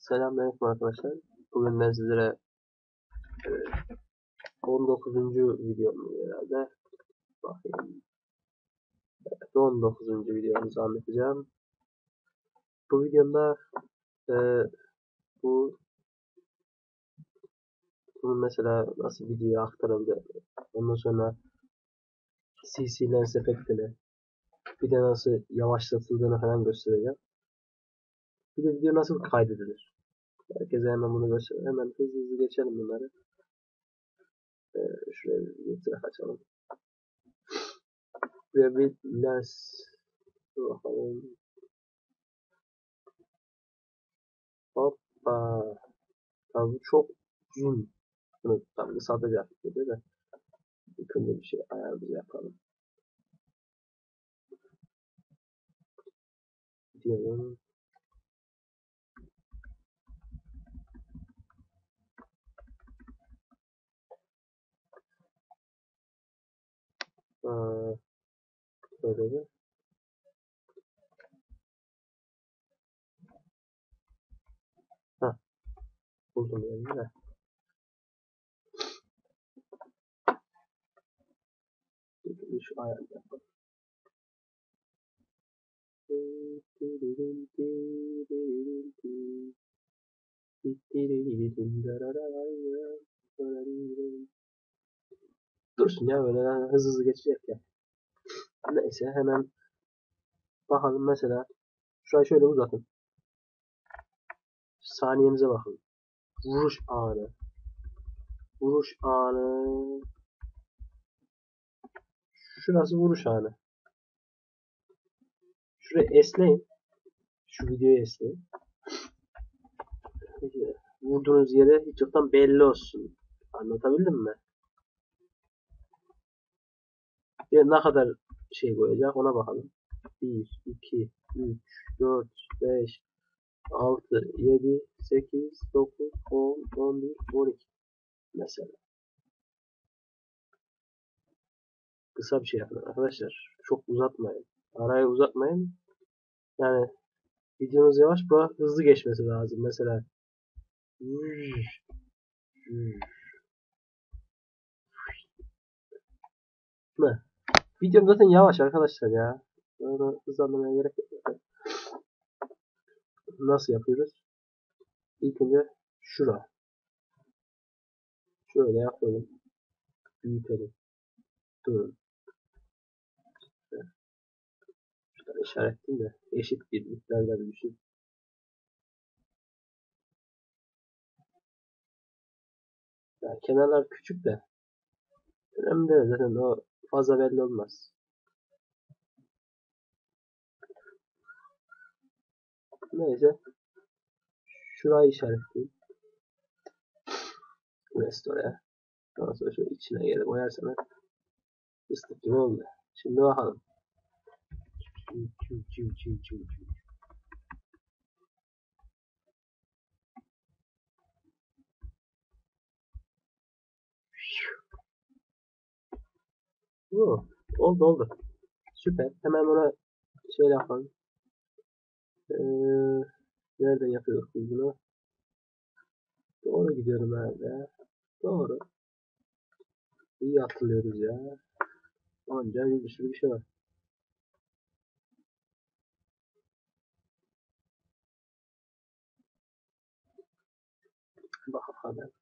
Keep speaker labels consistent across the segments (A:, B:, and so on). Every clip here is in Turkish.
A: Selamünaleyküm arkadaşlar. Bugün ben sizlere e, 19. videom herhalde. Bakayım. Evet, 19. videomuzu anlatacağım. Bu videomda e, bu bunun mesela nasıl videoya aktarıldı. Ondan sonra CC lens efektini bir de nasıl yavaşlatıldığını falan göstereceğim. Bir de video nasıl kaydedilir. Herkese hemen bunu göstereyim. Hemen hızlı hızlı geçelim bunları. Ee, şuraya bir getirek açalım. Buraya bir lens bakalım. Hoppa. Tabi çok uzun. Bunu tabi kısaltacak gibi de. Önce bir şey ayarımızı yapalım. Diyorum. Böyle de. Ha, buldum yani de. Bir şu. Dursun ya böyle hızlı hızlı geçecek ya. Neyse hemen bakalım mesela şurayı şöyle uzatın. Saniyemize bakın. Vuruş anı. Vuruş anı. Şurası vuruş anı. Şurayı esneyin. Şu videoyu esneyin. Peki, Vurduğunuz yere hiç yoktan belli olsun. Anlatabildim mi? Ya ne kadar şey koyacak ona bakalım. 1, 2, 3, 4, 5, 6, 7, 8, 9, 10, 11, 12 mesela. Kısa bir şey yapın arkadaşlar. Çok uzatmayın. Arayı uzatmayın. Yani videonuz yavaş bu hızlı geçmesi lazım. Mesela ne? Videom zaten yavaş arkadaşlar ya. Onu hızlandırmaya gerek yok. Nasıl yapıyoruz? İlk önce şura. Şöyle yapalım. Büyütelim. Durun. Şurada işaretleyeyim de eşit bir miktarda bir düşün. Ya kenarlar küçük de önemli değil zaten o fazla belli olmaz. Neyse. Şurayı işaretleyeyim. Restore. Ondan sonra şöyle içine gelip koyarsanız fıstık gibi oldu. Şimdi bakalım. Çiv, çiv, çiv, çiv, çiv, çiv. Oo, oldu oldu. Süper. Hemen ona şöyle yapalım. Ee, nereden yapıyorduk biz bunu? Doğru gidiyorum herhalde. Doğru. İyi hatırlıyoruz ya. Onca bir sürü bir şey var. Bak.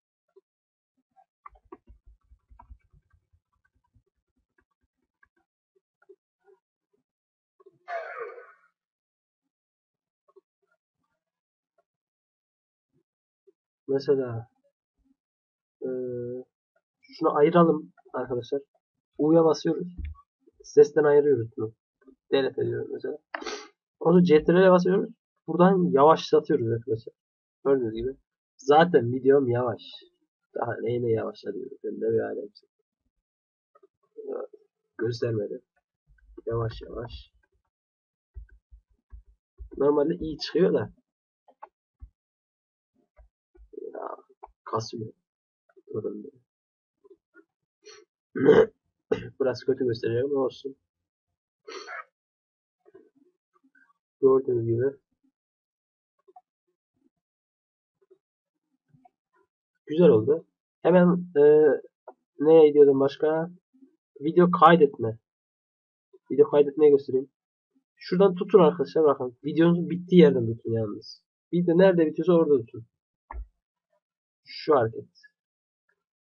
A: Mesela eee şunu ayıralım arkadaşlar. U'ya basıyoruz. Sesten ayırıyoruz bunu. Delete ediyoruz mesela. Onu CTRL'e basıyoruz. Buradan yavaşlatıyoruz arkadaşlar. Gördüğünüz gibi. Zaten videom yavaş. Daha neyine yavaşlatıyoruz. Ben de bir alem. Göstermedi. Yavaş yavaş. Normalde iyi çıkıyor da. Ya kasıyor. Durun bir. Burası kötü gösteriyor ama olsun. Gördüğünüz gibi Güzel oldu. Hemen e, neye gidiyordum başka? Video kaydetme. Video kaydetmeye göstereyim. Şuradan tutun arkadaşlar bakın. Videonun bittiği yerden tutun yalnız. Video nerede bitiyorsa orada tutun. Şu hareket.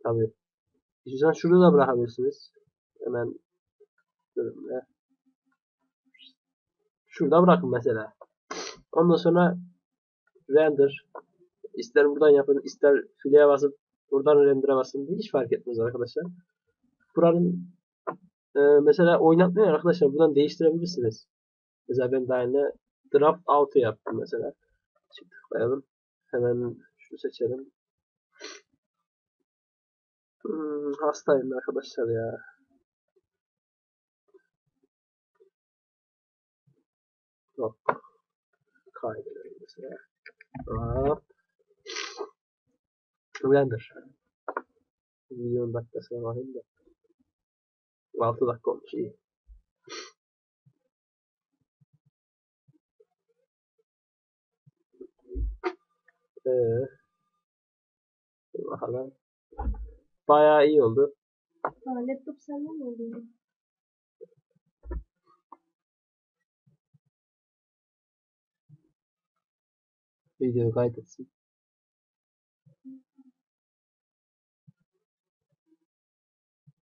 A: Tabii. İstiyorsan şurada da bırakabilirsiniz. Hemen be. Şurada bırakın mesela. Ondan sonra render. İster buradan yapın, ister fileye basıp buradan render'e basın. Hiç fark etmez arkadaşlar. Buranın e, mesela oynatmıyor arkadaşlar. Buradan değiştirebilirsiniz. Mesela ben daha yine draft auto yaptım mesela. Şimdi. Hemen şunu seçelim. Hmm, hastayım arkadaşlar ya. Yok. Kaydedelim mesela. Hop. Render. Videonun dakikasına bakayım da. 6 dakika olmuş iyi. Ee, bakalım. Bayağı iyi oldu.
B: Aa, laptop sende mi oluyor?
A: Videoyu kaydetsin.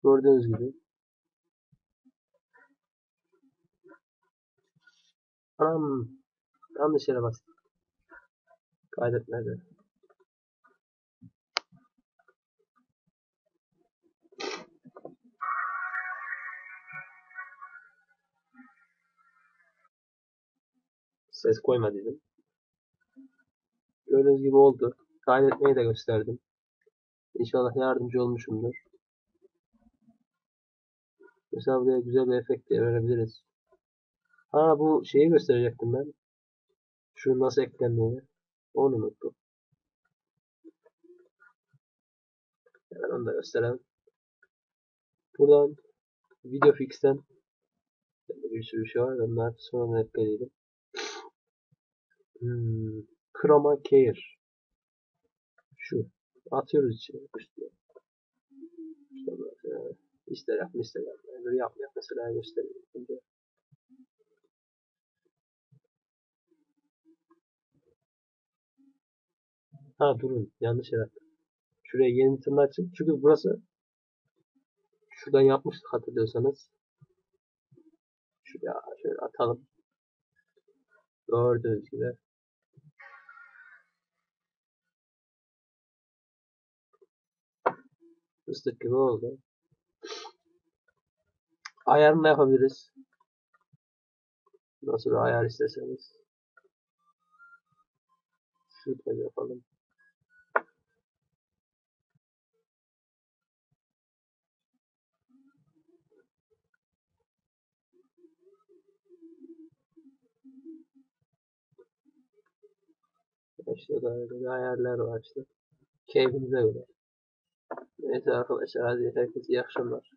A: Gördüğünüz gibi. Anam. Yanlış yere bastım. Kaydetmedi. Ses koyma dedim. Gördüğünüz gibi oldu. Kaydetmeyi de gösterdim. İnşallah yardımcı olmuşumdur. Mesela buraya güzel bir efekt de verebiliriz. Ha bu şeyi gösterecektim ben. Şunun nasıl eklendiğini. Onu unuttum. Hemen onu da gösterelim. Buradan video fix'ten bir sürü şey var. Onlar sonra ekleyelim. Hmm, chroma care. Şu. Atıyoruz içine. Üstüne. İşte böyle. İster yap, ister yap. Böyle yap, yap. Mesela göstereyim. Şimdi. Ha durun. Yanlış yer attım. Şuraya yeni tırnağı açın. Çünkü burası şuradan yapmıştık hatırlıyorsanız. Şuraya şöyle atalım. Gördüğünüz gibi. Fıstık gibi oldu. Ayarını da yapabiliriz. Nasıl bir ayar isterseniz. Şurada yapalım. İşte da öyle bir ayarlar var işte. Keyfinize göre. Neyse arkadaşlar hadi herkese iyi akşamlar.